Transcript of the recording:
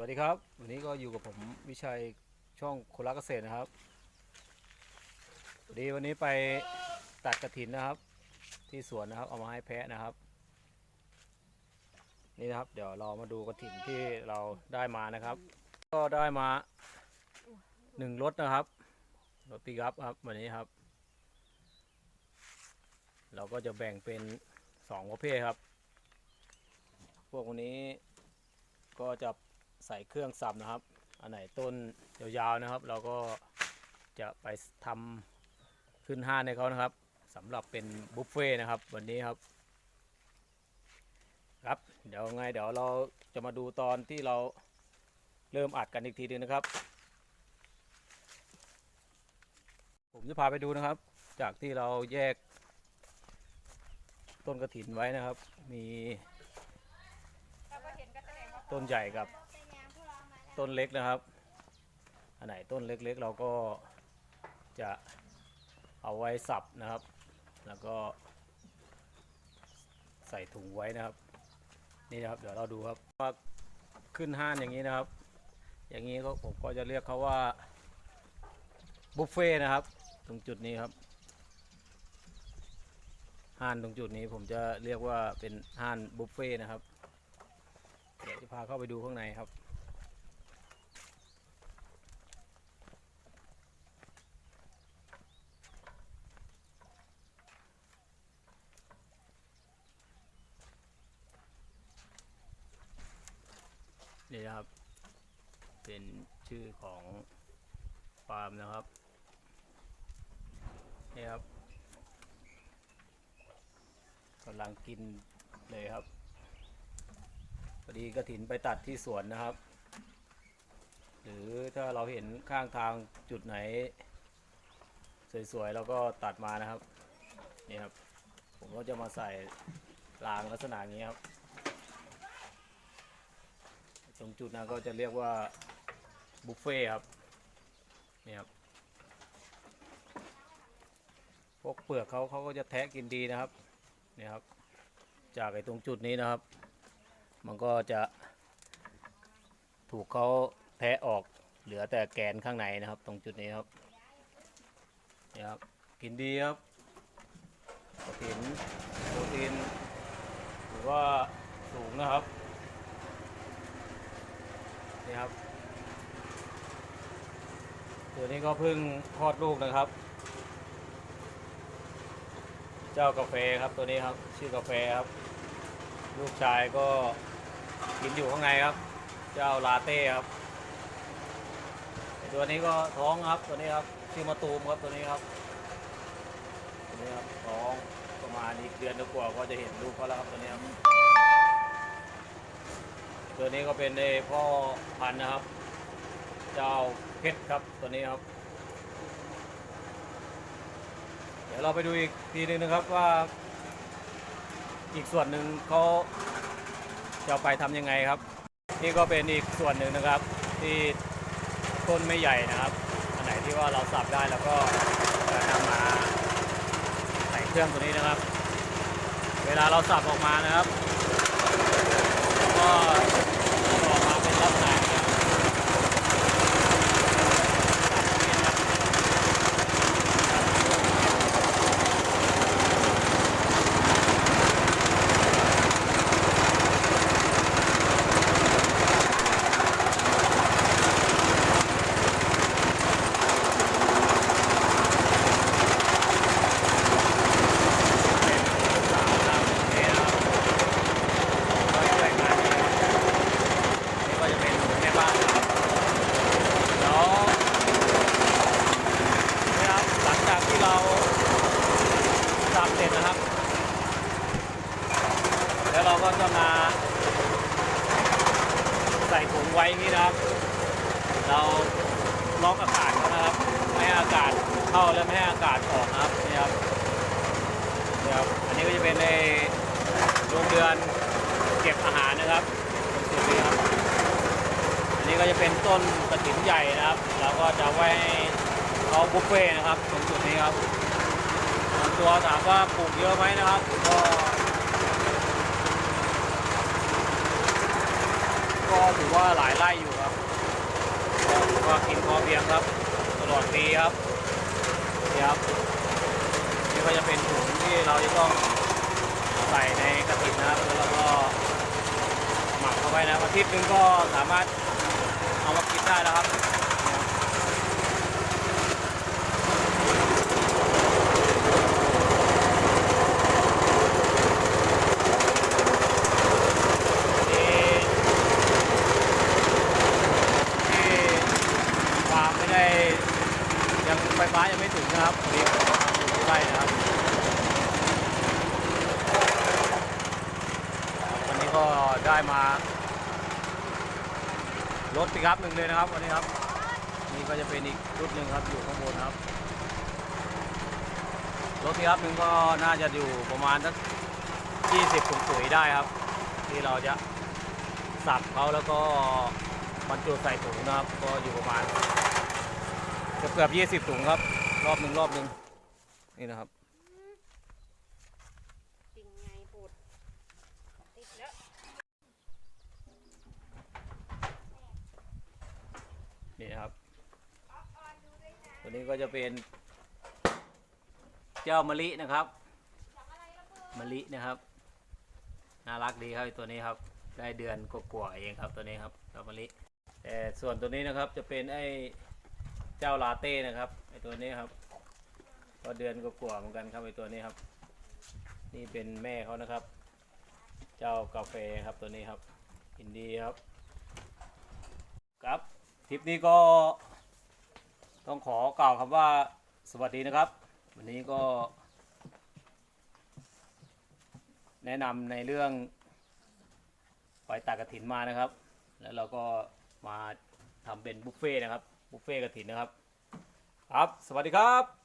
วัสดีครับ วันนี้ก็อยู่กับผมวิชัยช่องคนรักเกษตรนะครับพอดีวันนี้ไปตัดกระถินนะครับ ที่สวนนะครับเอามาให้แพะนะครับ นี่นะครับ เดี๋ยวเรามาดูกระถินที่เราได้มานะครับ ก็ได้มาหนึ่งรถนะครับรถปิกัพครับวันนี้ครับ เราก็จะแบ่งเป็นสองประเภทครับ พวกวันนี้ก็จะ ใส่เครื่องสับนะครับ อันไหนต้นยาวๆนะครับ เราก็จะไปทำขึ้นห้าให้เขานะครับสำหรับเป็นบุฟเฟ่นะครับ วันนี้ครับ ครับเดี๋ยวไงเดี๋ยวเราจะมาดูตอนที่เราเริ่มอัดกันอีกทีหนึงนะครับ ผมจะพาไปดูนะครับ จากที่เราแยกต้นกระถินไว้นะครับ มีต้นใหญ่กับ ต้นเล็กนะครับ อันไหนต้นเล็กๆ เราก็จะเอาไว้สับนะครับ แล้วก็ใส่ถุงไว้นะครับ นี่นะครับ เดี๋ยวเราดูครับว่าขึ้นห้านอย่างนี้นะครับ อย่างนี้ก็ผมก็จะเรียกเขาว่าบุฟเฟ่นะครับ ตรงจุดนี้ครับห้านตรงจุดนี้ผมจะเรียกว่าเป็นห้านบุฟเฟ่นะครับ เดี๋ยวจะพาเข้าไปดูข้างในครับ นี่นะครับ เป็นชื่อของฟาร์มนะครับนี่ครับกำลังกินเลยครับพอดีกระถินไปตัดที่สวนนะครับ หรือถ้าเราเห็นข้างทางจุดไหน สวยๆเราก็ตัดมานะครับนี่ครับ ผมก็จะมาใส่รางลักษณะนี้ครับ ตรงจุดนั้นก็จะเรียกว่าบุฟเฟ่ครับนี่ครับพวกเปลือกเขาเขาก็จะแทะกินดีนะครับนี่ครับ จากไอ้ตรงจุดนี้นะครับ มันก็จะ ถูกเขาแทะออกเหลือแต่แกนข้างในนะครับ ตรงจุดนี้ครับนี่ครับกินดีครับโปรตีนโปรตีนถือว่าสูงนะครับ นี่ครับ ตัวนี้ก็เพิ่งคลอดลูกนะครับ เจ้ากาแฟครับตัวนี้ครับชื่อกาแฟครับ ลูกชายก็กินอยู่ข้างในครับ เจ้าลาเต้ครับตัวนี้ก็ท้องครับตัวนี้ครับชื่อมาตูมครับตัวนี้ครับตัวนี้ครับท้องประมาณอีกเดือนกว่าก็จะเห็นลูกเขาแล้วครับตัวนี้ครับ ตัวนี้ก็เป็นในพ่อพันธุ์นะครับ เจ้าเพชรครับตัวนี้ครับ เดี๋ยวเราไปดูอีกทีหนึงนะครับว่าอีกส่วนหนึ่งเขาจะเอาไปทำยังไงครับ นี่ก็เป็นอีกส่วนหนึ่งนะครับ ที่ต้นไม่ใหญ่นะครับอันไหนที่ว่าเราสับได้แล้วก็จะนำมาใส่เครื่องตัวนี้นะครับ เวลาเราสับออกมานะครับ ก็ออกมาเป็นลักษณะอย่างนี้ครับนี่นะครับก็ช่วยงานนี้นะครับ นี่ก็จะเป็นแม่ บ้านนะครับแล้วนี่ครับหลังจากที่เราสับเสร็จนะครับ แล้วเราก็จะมาใส่ถุงไว้นี้นะครับ เราล็อกอากาศนะครับ ไม่ให้อากาศเข้าและไม่ให้อากาศออกนะครับนี่ครับนี่ครับ อันนี้ก็จะเป็นในโรงเรือนเก็บอาหารนะครับตรงจุดนี้ครับ นี้ก็จะเป็นต้นกระถิ่นใหญ่นะครับเราก็จะไว้ให้เขาบุฟเฟ่นะครับตรงจุดนี้ครับตัวถามว่าปลูกเยอะไหมนะครับก็ก็ถือว่าหลายไร่อยู่ครับก็ถือว่ากินพอเพียงครับ ตลอดปีครับนี่ครับนี่ก็จะเป็นถุงที่เราจะต้องใส่ในกระถินนะครับแล้วก็หมักเข้าไปนะอาทิตย์นึงก็สามารถ เอามากินได้แล้วครับนี่ครับนี่ที่ฟามไม่ได้ยังไฟฟ้ายังไม่ถึงนะครับตอนนี้ทำอยู่ที่ไร่นะครับวันนี้ก็ได้มา รถปิกอัพหนึ่งเลยนะครับวันนี้ครับ นี่ก็จะเป็นอีกรุ่นหนึ่งครับอยู่ข้างบนครับ รถปิกอัพหนึ่งก็น่าจะอยู่ประมาณสัก20ถุงปุ๋ยได้ครับ ที่เราจะสับเขาแล้วก็บรรจุใส่ถุงนะครับ ก็อยู่ประมาณเกือบเกือบ20ถุงครับ รอบหนึ่งรอบหนึ่งนี่นะครับ จริงไงปูดติดแล้ว นี่นะครับ ตัวนี้ก็จะเป็น เจ้ามะลินะครับมะลินะครับน่ารักดีครับตัวนี้ครับได้เดือนกว่าๆเองครับตัวนี้ครับเจ้ามะลิแต่ส่วนตัวนี้นะครับจะเป็นไอ้เจ้าลาเต้นะครับไอ้ตัวนี้ครับก็เดือนกว่าๆเหมือนกันครับไอ้ตัวนี้ครับ นี่เป็นแม่เขานะครับ เจ้ากาแฟครับตัวนี้ครับอินดีครับครับ ทริปนี้ก็ต้องขอกล่าวคำว่าสวัสดีนะครับ วันนี้ก็ แนะนำในเรื่องปล่อยตากกระถินมานะครับ แล้วเราก็มาทำเป็นบุฟเฟ่นะครับบุฟเฟ่กระถินนะครับ ครับ สวัสดีครับ